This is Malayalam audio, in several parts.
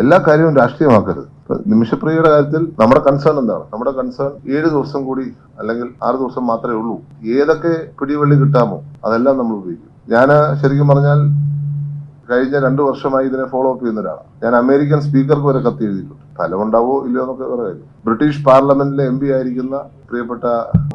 എല്ലാ കാര്യവും രാഷ്ട്രീയമാക്കരുത്. നിമിഷപ്രിയയുടെ കാര്യത്തിൽ നമ്മുടെ കൺസേൺ എന്താണ്? നമ്മുടെ കൺസേൺ ഏഴ് ദിവസം കൂടി അല്ലെങ്കിൽ ആറ് ദിവസം മാത്രമേ ഉള്ളൂ. ഏതൊക്കെ പിടിവള്ളി കിട്ടാമോ അതെല്ലാം നമ്മൾ ഉപയോഗിക്കും. ഞാൻ ശരിക്കും പറഞ്ഞാൽ കഴിഞ്ഞ രണ്ടു വർഷമായി ഇതിനെ ഫോളോ അപ്പ് ചെയ്യുന്ന ഒരാളാണ് ഞാൻ അമേരിക്കൻ സ്പീക്കർക്ക് വരെ കത്ത് എഴുതിയിട്ടുണ്ട് ഫലമുണ്ടാവോ ഇല്ലയോ എന്നൊക്കെ കാര്യം ബ്രിട്ടീഷ് പാർലമെന്റിലെ എം പി ആയിരിക്കുന്ന പ്രിയപ്പെട്ട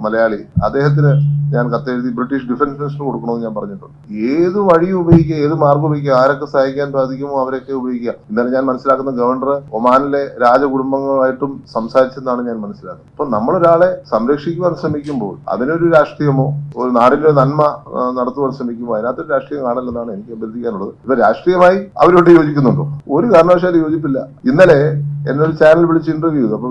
മലയാളി അദ്ദേഹത്തിന് ഞാൻ കത്തെഴുതി ബ്രിട്ടീഷ് ഡിഫൻസ് മിനിസ്റ്റർ കൊടുക്കണമെന്ന് ഞാൻ പറഞ്ഞിട്ടുണ്ട്. ഏത് വഴി ഉപയോഗിക്കുക ഏത് മാർഗം ഉപയോഗിക്കുക ആരൊക്കെ സഹായിക്കാൻ സാധിക്കുമോ അവരൊക്കെ ഉപയോഗിക്കുക. ഇന്നലെ ഞാൻ മനസ്സിലാക്കുന്ന ഗവർണർ ഒമാനിലെ രാജകുടുംബങ്ങളുമായിട്ടും സംസാരിച്ചെന്നാണ് ഞാൻ മനസ്സിലാക്കുന്നത്. അപ്പൊ നമ്മളൊരാളെ സംരക്ഷിക്കുവാൻ ശ്രമിക്കുമ്പോൾ അതിനൊരു രാഷ്ട്രീയമോ ഒരു നാടിന്റെ നന്മ നടത്തുവാൻ ശ്രമിക്കുമ്പോൾ അതിനകത്തൊരു രാഷ്ട്രീയം കാണില്ലെന്നാണ് എനിക്ക് അഭ്യർത്ഥിക്കാനുള്ളത്. ഇപ്പൊ രാഷ്ട്രീയമായി അവരോട് യോജിക്കുന്നുണ്ടോ? ഒരു കാരണവശാലും യോജിപ്പില്ല. ഇന്നലെ എന്നെ ഒരു ചാനൽ വിളിച്ച് ഇന്റർവ്യൂ ചെയ്തു. അപ്പൊ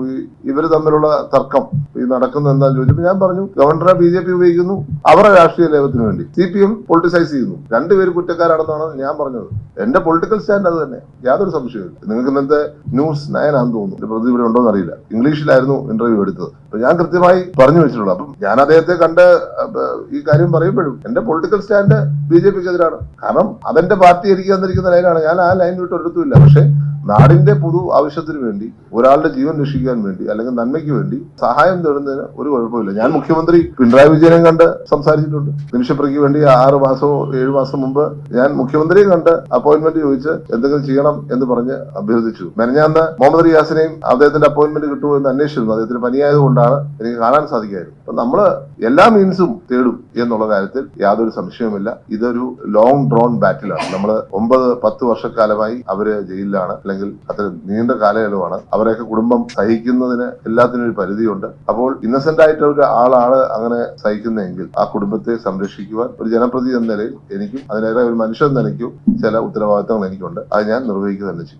ഇവർ തമ്മിലുള്ള തർക്കം ഈ നടക്കുന്ന എന്താ ചോദിച്ചപ്പോൾ ഞാൻ പറഞ്ഞു ഗവർണറെ ബി ജെ പി ഉപയോഗിക്കുന്നു. അവരുടെ രാഷ്ട്രീയ ലേപത്തിന് വേണ്ടി. സി പി എം പൊളിറ്റിസൈസ് ചെയ്യുന്നു. രണ്ടുപേര് കുറ്റക്കാരാണെന്നാണ് ഞാൻ പറഞ്ഞത്. എന്റെ പൊളിറ്റിക്കൽ സ്റ്റാൻഡ് അത് തന്നെ. യാതൊരു സംശയവും നിങ്ങൾക്ക് ഇന്നത്തെ ന്യൂസ് നയനാന്ന് തോന്നുന്നു. പ്രതി ഇവിടെ ഉണ്ടോ എന്നറിയില്ല ഇംഗ്ലീഷിലായിരുന്നു ഇന്റർവ്യൂ എടുത്തത്. അപ്പൊ ഞാൻ കൃത്യമായി പറഞ്ഞു വെച്ചിട്ടുള്ളൂ. അപ്പം ഞാൻ അദ്ദേഹത്തെ കണ്ട് ഈ കാര്യം പറയുമ്പോഴും എന്റെ പൊളിറ്റിക്കൽ സ്റ്റാൻഡ് ബി ജെ പിക്ക് എതിരാണ് കാരണം അതെന്റെ പാർട്ടി എനിക്ക് തന്നിരിക്കുന്ന ലൈനാണ്. ഞാൻ ആ ലൈൻ വിട്ട് ഒരിടത്തുമില്ല പക്ഷേ നാടിന്റെ പൊതു ആവശ്യത്തിന് വേണ്ടി ഒരാളുടെ ജീവൻ രക്ഷിക്കാൻ വേണ്ടി അല്ലെങ്കിൽ നന്മയ്ക്ക് വേണ്ടി സഹായം തേടുന്നതിന് ഒരു കുഴപ്പമില്ല. ഞാൻ മുഖ്യമന്ത്രി പിണറായി വിജയനെ കണ്ട് സംസാരിച്ചിട്ടുണ്ട്. നിമിഷപ്രയ്ക്ക് വേണ്ടി ആറ് മാസമോ ഏഴു മാസം മുമ്പ് ഞാൻ മുഖ്യമന്ത്രിയെ കണ്ട് അപ്പോയിന്റ്മെന്റ് ചോദിച്ച് എന്തെങ്കിലും ചെയ്യണം എന്ന് പറഞ്ഞ് അഭ്യർത്ഥിച്ചു. മെനഞ്ഞാന്ന് മുഹമ്മദ് റിയാസിനെയും അദ്ദേഹത്തിന്റെ അപ്പോയിന്റ്മെന്റ് കിട്ടുമോ എന്ന് അന്വേഷിച്ചിരുന്നു. അദ്ദേഹത്തിന് പനിയായത് കൊണ്ടാണ് എനിക്ക് കാണാൻ സാധിക്കായിരുന്നു. അപ്പൊ നമ്മൾ എല്ലാ മീൻസും തേടും. എന്നുള്ള കാര്യത്തിൽ യാതൊരു സംശയവുമില്ല. ഇതൊരു ലോങ് ഡ്രോൺ ബാറ്റിലാണ് നമ്മൾ ഒമ്പത് പത്ത് വർഷക്കാലമായി അവർ ജയിലിലാണ്. അല്ലെങ്കിൽ അത്ര നീണ്ട കാലയളവാണ്. അവരെയൊക്കെ കുടുംബം സഹിക്കുന്നതിന് എല്ലാത്തിനും ഒരു പരിധിയുണ്ട്. അപ്പോൾ ഇന്നസെന്റ് ആയിട്ടുള്ള ഒരു ആളാണ് അങ്ങനെ സഹിക്കുന്നതെങ്കിൽ ആ കുടുംബത്തെ സംരക്ഷിക്കുവാൻ ഒരു ജനപ്രതി എന്ന നിലയിൽ എനിക്കും അതിനേറെ ഒരു മനുഷ്യൻ നിലയ്ക്കും ചില ഉത്തരവാദിത്തങ്ങൾ എനിക്കുണ്ട്. അത് ഞാൻ നിർവഹിക്കുക തന്നെ ചെയ്യും.